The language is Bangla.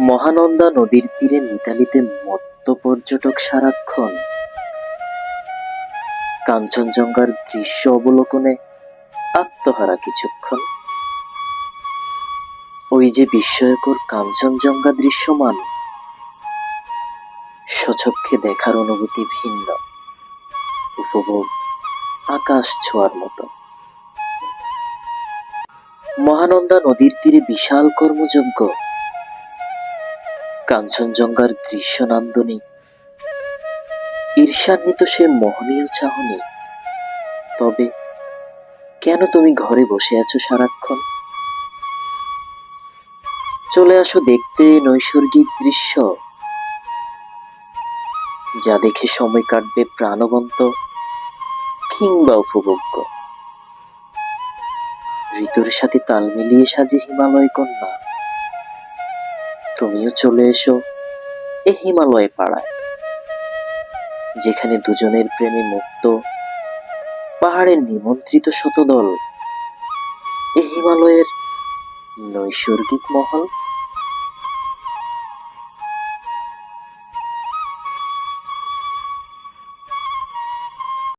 মহানন্দা নদীর তীরে মিতালিতে মত্ত পর্যটক সারাক্ষণ। কাঞ্চনজঙ্ঘার দৃশ্য অবলোকনে আত্মহারা কিছুক্ষণ। ওই যে বিস্ময়কর কাঞ্চনজঙ্ঘা দৃশ্যমান। সচক্ষে দেখার অনুভূতি ভিন্ন। উপভোগ আকাশ ছোঁয়ার মতো। মহানন্দা নদীর তীরে বিশাল কর্মযজ্ঞ। কাঞ্চনজঙ্ঘার দৃশ্য নান্দনিক ঈর্ষান্বিত সে মোহনীয় চাহনি। তবে কেন তুমি ঘরে বসে আছো সারাক্ষণ? চলে আসো দেখতে নৈসর্গিক দৃশ্য। যা দেখে সময় কাটবে প্রাণবন্ত কিংবা উপভোগ্য। ঋতুর সাথে তাল মিলিয়ে সাজে হিমালয় কন্যা। তুমিও চলে এসো এ হিমালয় পাড়ায়, যেখানে দুজনের প্রেমে মুক্ত, পাহাড়ের নিমন্ত্রিত শতদল, এ হিমালয়ের নৈসর্গিক মহল।